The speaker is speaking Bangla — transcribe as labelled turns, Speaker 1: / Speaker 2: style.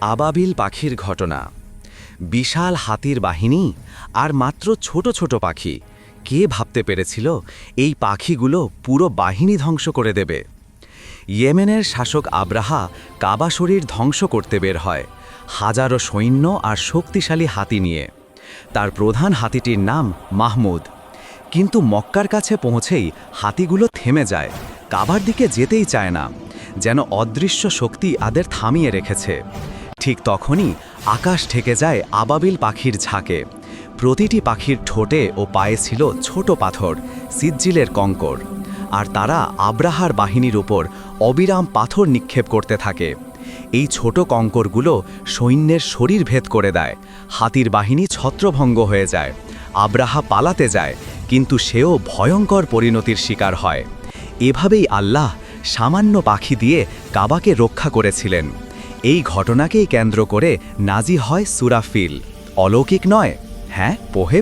Speaker 1: আবাবিল পাখির ঘটনা। বিশাল হাতির বাহিনী আর মাত্র ছোট ছোট পাখি। কে ভাবতে পেরেছিল এই পাখিগুলো পুরো বাহিনী ধ্বংস করে দেবে? ইয়েমেনের শাসক আব্রাহা কাবা শরীর ধ্বংস করতে বের হয়, হাজারো সৈন্য আর শক্তিশালী হাতি নিয়ে। তার প্রধান হাতিটির নাম মাহমুদ। কিন্তু মক্কার কাছে পৌঁছেই হাতিগুলো থেমে যায়, কাবার দিকে যেতেই চায় না, যেন অদৃশ্য শক্তি আদের থামিয়ে রেখেছে। ঠিক তখনই আকাশ ঠেকে যায় আবাবিল পাখির ঝাঁকে। প্রতিটি পাখির ঠোঁটে ও পায়ে ছিল ছোট পাথর, সিজ্জিলের কঙ্কর। আর তারা আব্রাহার বাহিনীর উপর অবিরাম পাথর নিক্ষেপ করতে থাকে। এই ছোট কঙ্করগুলো সৈন্যের শরীর ভেদ করে দেয়, হাতির বাহিনী ছত্রভঙ্গ হয়ে যায়, আব্রাহা পালাতে যায়, কিন্তু সেও ভয়ঙ্কর পরিণতির শিকার হয়। এভাবেই আল্লাহ সামান্য পাখি দিয়ে কাবাকে রক্ষা করেছিলেন। এই ঘটনাকেই কেন্দ্র করে নাজি হয় সুরাফিল অলৌকিক নয় হ্যাঁ পোহে